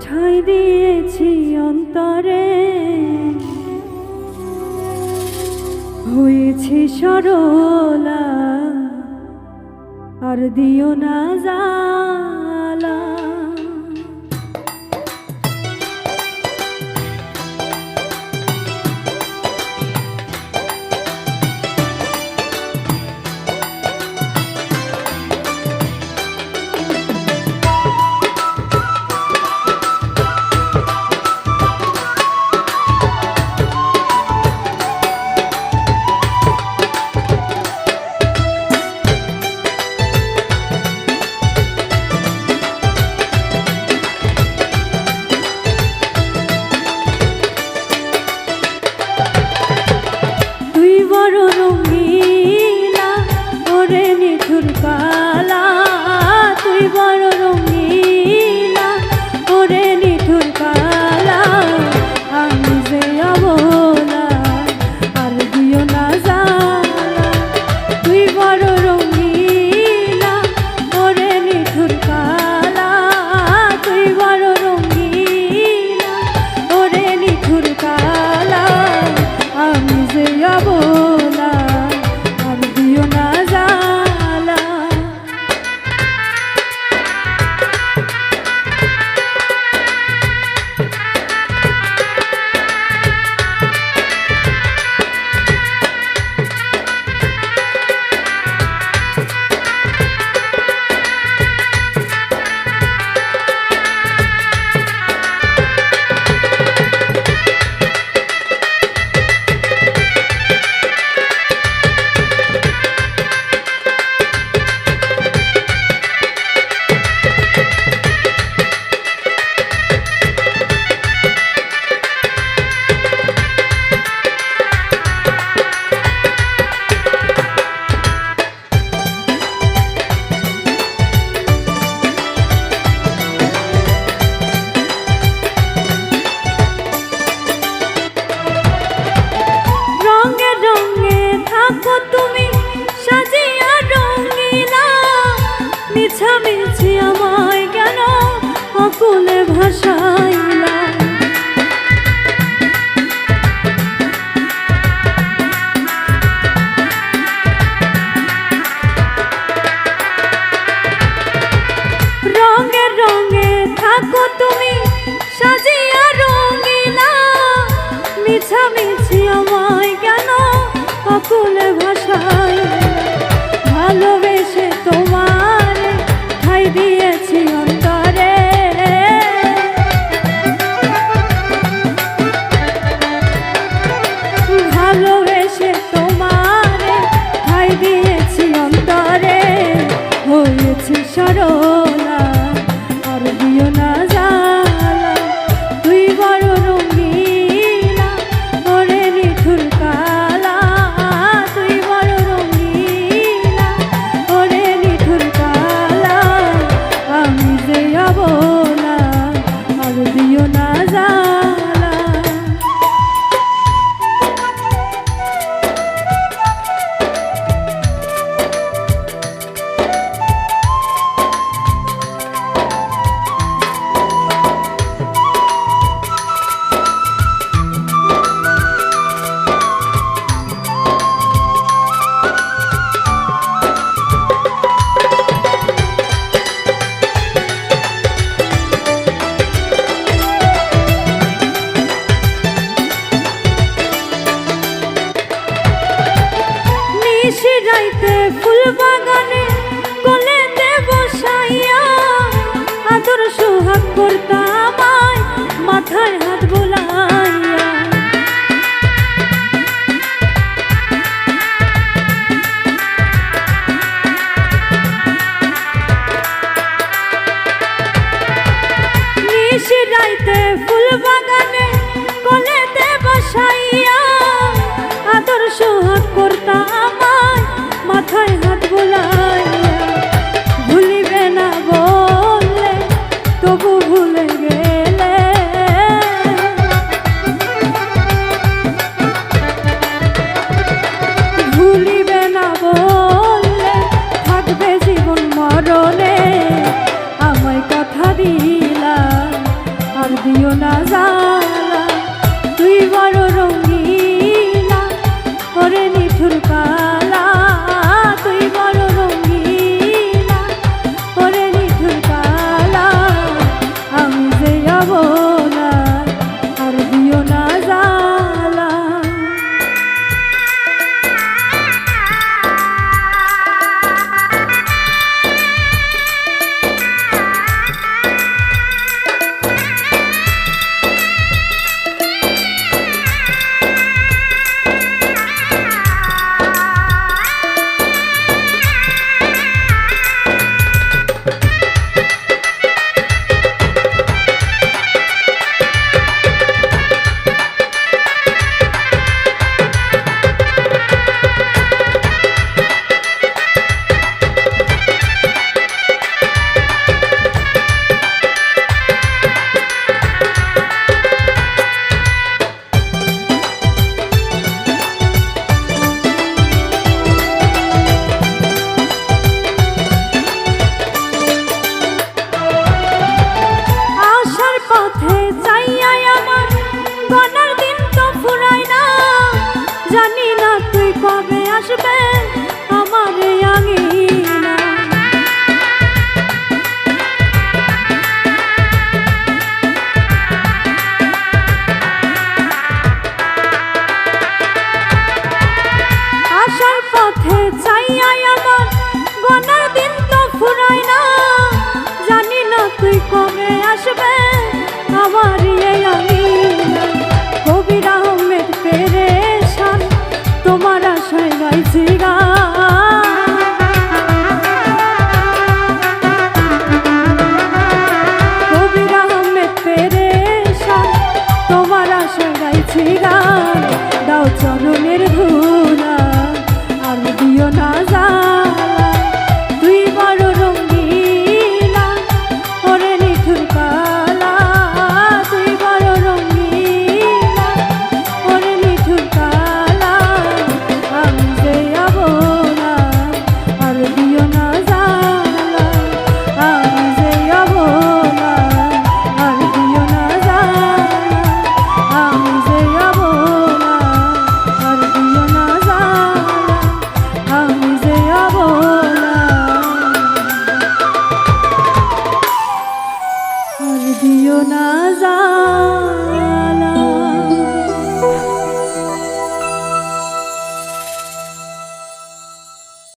ঠাঁই দিয়েছি অন্তরে। হয়েছি সরলা আর দিও না যা। করতাম মাথার হাত বোলাইয়া। নিশি রাইতে ফুল বাগানে কলেতে বসাইয়া আদর সোহাগ করতাম মাথায় হাত দিও না জানা তুই outside.